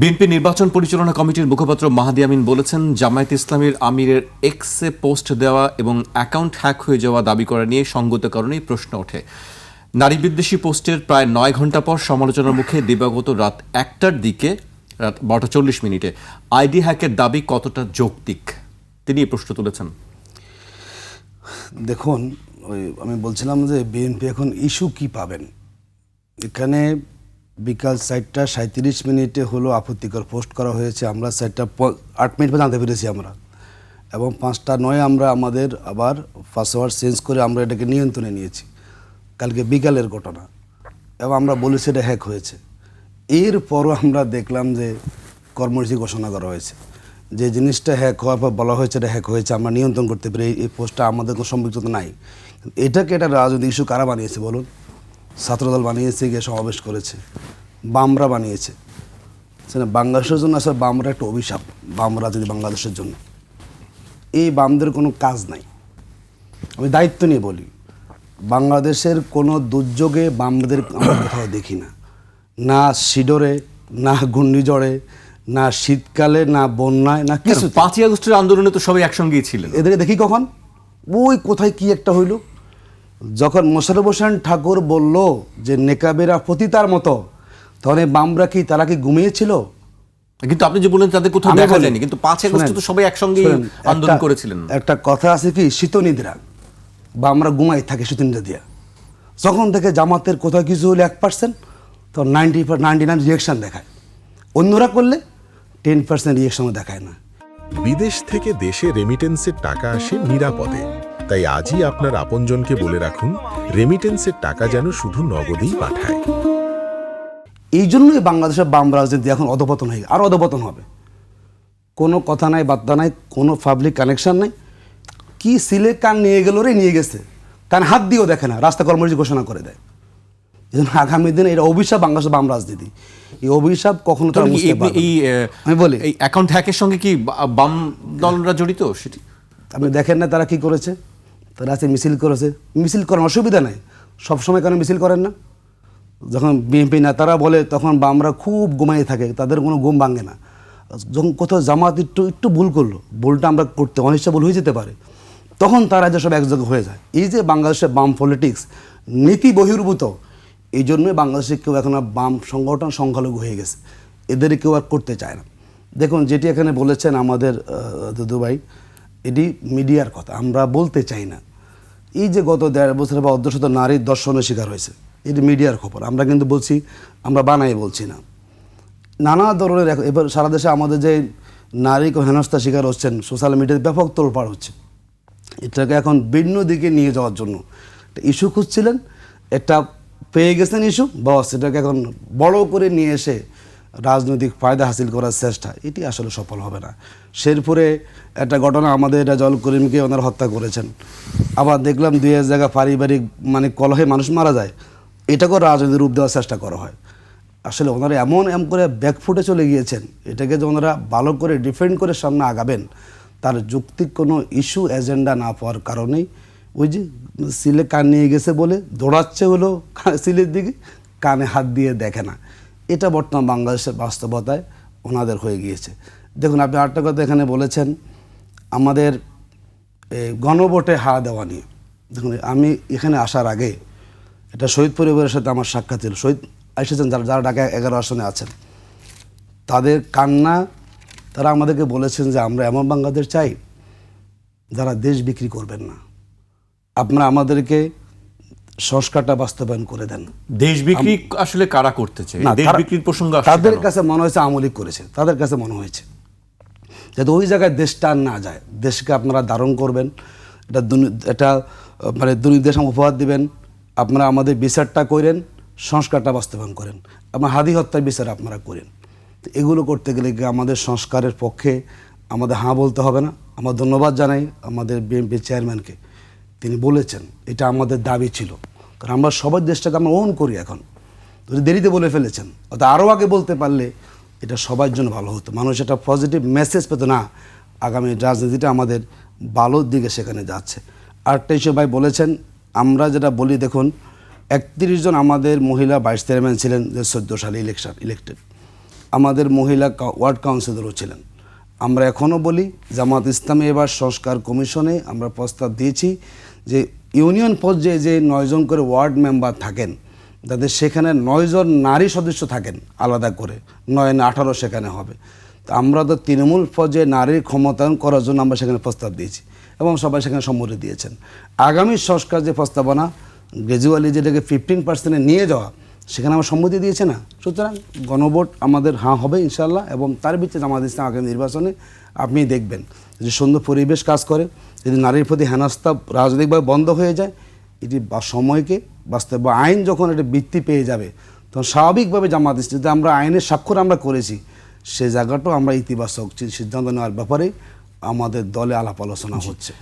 BNP নির্বাচন পরিচালনা কমিটির মুখপাত্র মাহাদি আমিন বলেছেন, জামায়াত ইসলামীর আমিরের এক্সে পোস্ট দেওয়া এবং অ্যাকাউন্ট হ্যাক হয়ে যাওয়া দাবি করা নিয়ে সঙ্গত কারণেই প্রশ্ন ওঠে। নারী বিদ্বেষী পোস্টের প্রায় নয় ঘণ্টা পর সমালোচনার মুখে দিবাগত রাত একটার দিকে, রাত বারোটা চল্লিশ মিনিটে, আইডি হ্যাকের দাবি কতটা যৌক্তিক? তিনি প্রশ্ন তুলেছেন। দেখুন, ওই আমি বলছিলাম যে বিএনপি এখন ইস্যু কি পাবেন? এখানে বিকাল চারটা সাঁত্রিশ মিনিটে হলো আপত্তিকর পোস্ট করা হয়েছে। আমরা প- আট মিনিট পর জানতে পেরেছি আমরা। এবং পাঁচটা নয় আমরা আমাদের আবার পাসওয়ার্ড চেঞ্জ করে আমরা এটাকে নিয়ন্ত্রণে নিয়েছি। কালকে বিকালের ঘটনা। এবং আমরা বলেছি এটা হ্যাক হয়েছে। এরপরও আমরা দেখলাম যে কর্মসূচি ঘোষণা করা হয়েছে। যে জিনিসটা হ্যাক হওয়ার পর বলা হয়েছে এটা হ্যাক হয়েছে, আমরা নিয়ন্ত্রণ করতে পারি এই- পোস্টটা আমাদের কোনো সম্পৃক্ততা নাই। এটাকে এটা রাজনৈতিক ইস্যু কারা বানিয়েছে বলুন? ছাত্রদল বানিয়েছে গিয়ে সমাবেশ করেছে। বামরা বানিয়েছে। সেটা বাংলাদেশের জন্য আসলে বামরা একটা অভিশাপ বাম যদি বাংলাদেশের জন্য। এই বামদের কোনো কাজ নাই। আমি দায়িত্ব নিয়ে বলি বাংলাদেশের কোনো দুর্যোগে বামদের আমরা কোথাও দেখি না। না সিডরে না ঘূর্ণিঝড়ে না শীতকালে না বন্যায় না কিছু পাঁচই আগস্টের আন্দোলনে তো সবাই একসঙ্গেই ছিলেন। এদেরকে দেখি কখন? ওই কোথায় কি একটা হইল? যখন মোশারফ হোসেন ঠাকুর বলল যে নেকাবেরা পতিতার মতো তখন এই বামরা কি তারা কি ঘুমিয়েছিল? কিন্তু আপনি যে বললেন তাদের কোথাও দেখা যায়নি কিন্তু পাঁচ আগস্টে তো সবাই একসঙ্গেই শুনেন, আন্দোলন করেছিলেন। একটা কথা আছে কি শীতনিদ্রা। বা আমরা ঘুমাই থাকি শীতনিদ্রা দিয়া। যখন থেকে জামাতের কোথাও কিছু হলে এক পার্সেন্ট তো নাইনটি নাইনটি নাইন রিয়েকশন দেখায়। অন্যরা করলে টেন পার্সেন্ট রিয়েকশন দেখায় না। বিদেশ থেকে দেশে রেমিটেন্সের টাকা আসে নিরাপদে। তাই আজই আপনার আপনজনকে বলে রাখুন রেমিটেন্সের টাকা যেন শুধু নগদেই পাঠায়। এই জন্যই বাংলাদেশের বাম রাজনীতি এখন অধপতন হয়ে আর অধপতন হবে। কোনো কথা নাই বার্তা নাই কোনো পাবলিক কানেকশন নাই। কি সিলে কান নিয়ে গেল রে নিয়ে গেছে। কান হাত দিয়েও দেখে না রাস্তা কর্মসূচি ঘোষণা করে দেয়। এই জন্য আগামী দিনে এটা অভিশাপ বাংলাদেশের বাম রাজনীতি। এই অভিশাপ কখনো তারা বুঝতে পারবে। আমি বলি। এই অ্যাকাউন্ট হ্যাকের সঙ্গে কি বাম দলরা জড়িত সেটি? আপনি দেখেন না তারা কি করেছে? তারা আছে মিছিল করেছে। মিছিল করার অসুবিধা নাই। সবসময় কেন মিছিল করেন না? যখন বিএনপি নেতারা বলে তখন বামরা খুব ঘুমাই থাকে তাদের কোনো ঘুম ভাঙে না। যখন কোথাও জামাত একটু একটু ভুল করল ভুলটা আমরা করতে অনিচ্ছা ভুল হয়ে যেতে পারে তখন তারা যে সব একযোগে হয়ে যায়। এই যে বাংলাদেশের বাম পলিটিক্স নীতি বহির্ভূত এই জন্যই বাংলাদেশে কেউ এখন আর বাম সংগঠন সংখ্যালঘু হয়ে গেছে। এদের কেউ আর করতে চায় না। দেখুন যেটি এখানে বলেছেন আমাদের আহ, দুদু ভাই এটি মিডিয়ার কথা আমরা বলতে চাই না। এই যে গত দেড় বছর বা অর্ধশত নারীর দর্শনের শিকার হয়েছে, এটি মিডিয়ার খবর। আমরা কিন্তু বলছি, আমরা বানাই বলছি না। নানা ধরনের এবার সারা দেশে আমাদের যে নারী হেনস্থার শিকার হচ্ছেন, সোশ্যাল মিডিয়াতে ব্যাপক তোলপাড় হচ্ছে। এটাকে এখন ভিন্ন দিকে নিয়ে যাওয়ার জন্য একটা ইস্যু খুঁজছিলেন, একটা পেয়ে গেছেন ইস্যু, বস এটাকে এখন বড় করে নিয়ে এসে রাজনৈতিক ফায়দা হাসিল করার চেষ্টা, এটি আসলে সফল হবে না। শেরপুরে একটা ঘটনা আমাদের এটা জল করিমকে ওনারা হত্যা করেছেন। আবার দেখলাম দুই এক জায়গা পারিবারিক মানে কলহে মানুষ মারা যায়। এটাকেও রাজনীতির রূপ দেওয়ার চেষ্টা করা হয়। আসলে ওনারা এমন এম করে ব্যাকফুটে চলে গিয়েছেন, এটাকে যে ওনারা ভালো করে ডিফেন্ড করে সামনে আগাবেন, তার যৌক্তিক কোনো ইস্যু এজেন্ডা না পাওয়ার কারণেই ওই যে সিলে কান নিয়ে গেছে বলে দৌড়াচ্ছে হলো, সিলের দিকে, কানে হাত দিয়ে দেখে না। এটা বর্তমান বাংলাদেশের বাস্তবতায় ওনাদের হয়ে গিয়েছে। দেখুন, আপনি আরেকটা কথা এখানে বলেছেন, আমাদের গণভোটে হা দেওয়া নিয়ে। দেখুন, আমি এখানে আসার আগে এটা শহীদ পরিবারের সাথে আমার সাক্ষাৎ ছিল। শহীদ এসেছেন যারা যারা ঢাকা এগারো আসনে আছেন। তাদের কান্না, তারা আমাদেরকে বলেছেন যে আমরা এমন বাংলাদেশ চাই যারা দেশ বিক্রি করবেন না। আপনারা আমাদেরকে সংস্কারটা বাস্তবায়ন করে দেন। দেশ বিক্রি আসলে কারা করতে চায়? না, দেশ বিক্রির প্রসঙ্গ তাদের কাছে মনে হয়েছে আমলিক করেছে। তাদের কাছে মনে হয়েছে। যাতে ওই জায়গায় দেশটা আর না যায়। দেশকে আপনারা ধারণ করবেন। এটা এটা মানে দুর্নীতির সামনে উপহার দিবেন। আপনারা আমাদের বিচারটা করেন সংস্কারটা বাস্তবায়ন করেন। আমার হাদি হত্যার বিচার আপনারা করেন। তো এগুলো করতে গেলে আমাদের সংস্কারের পক্ষে আমাদের হাঁ বলতে হবে না? আমার ধন্যবাদ জানাই আমাদের বিএনপি চেয়ারম্যানকে তিনি বলেছেন, এটা আমাদের দাবি ছিল। কারণ আমরা সবার দেশটাকে আমরা ওন করি এখন। যদি দেরিতে বলে ফেলেছেন। অর্থাৎ আরও আগে বলতে পারলে এটা সবার জন্য ভালো হতো। মানুষ একটা পজিটিভ মেসেজ পেত, না, আগামী রাজনীতিটা আমাদের ভালোর দিকে সেখানে যাচ্ছে। আর হিসেবে ভাই বলেছেন, আমরা যেটা বলি, দেখুন, একত্রিশ জন আমাদের মহিলা ভাইস চেয়ারম্যান ছিলেন যে চোদ্দ সালে ইলেকশন ইলেক্টেড আমাদের মহিলা ওয়ার্ড কাউন্সিলরও ছিলেন। আমরা এখনও বলি, জামাত ইসলামে এবার সংস্কার কমিশনে আমরা প্রস্তাব দিয়েছি। যে ইউনিয়ন পর্যায়ে যে নয়জন করে ওয়ার্ড মেম্বার থাকেন, তাদের সেখানে নয়জন নারী সদস্য থাকেন আলাদা করে নয় না আঠারো সেখানে হবে। তো আমরা তো তৃণমূল পর্যায়ে নারীর ক্ষমতায়ন করার জন্য আমরা সেখানে প্রস্তাব দিয়েছি এবং সবাই সেখানে সম্মতি দিয়েছেন। আগামী সংস্কার যে প্রস্তাবনা গ্র্যাজুয়ালি যেটাকে ফিফটিন পার্সেন্টে নিয়ে যাওয়া সেখানে আমার সম্মতি দিয়েছে না। সুতরাং গণভোট আমাদের হাঁ হবে ইনশাল্লাহ এবং তার ভিত্তিতে আমাদের ইসলাম আগামী নির্বাচনে আপনি দেখবেন যে সুন্দর পরিবেশ কাজ করে। যদি নারীর প্রতি হেনস্থা রাজনৈতিকভাবে বন্ধ হয়ে যায় এটি বা সময়কে বাস্তব বা আইন যখন এটা বৃত্তি পেয়ে যাবে তখন স্বাভাবিকভাবে জামাত ইসলাম যদি আমরা আইনের স্বাক্ষর আমরা করেছি সে জায়গাটাও আমরা ইতিবাচক সিদ্ধান্ত নেওয়ার ব্যাপারে আমাদের দলে আলাপ আলোচনা হচ্ছে।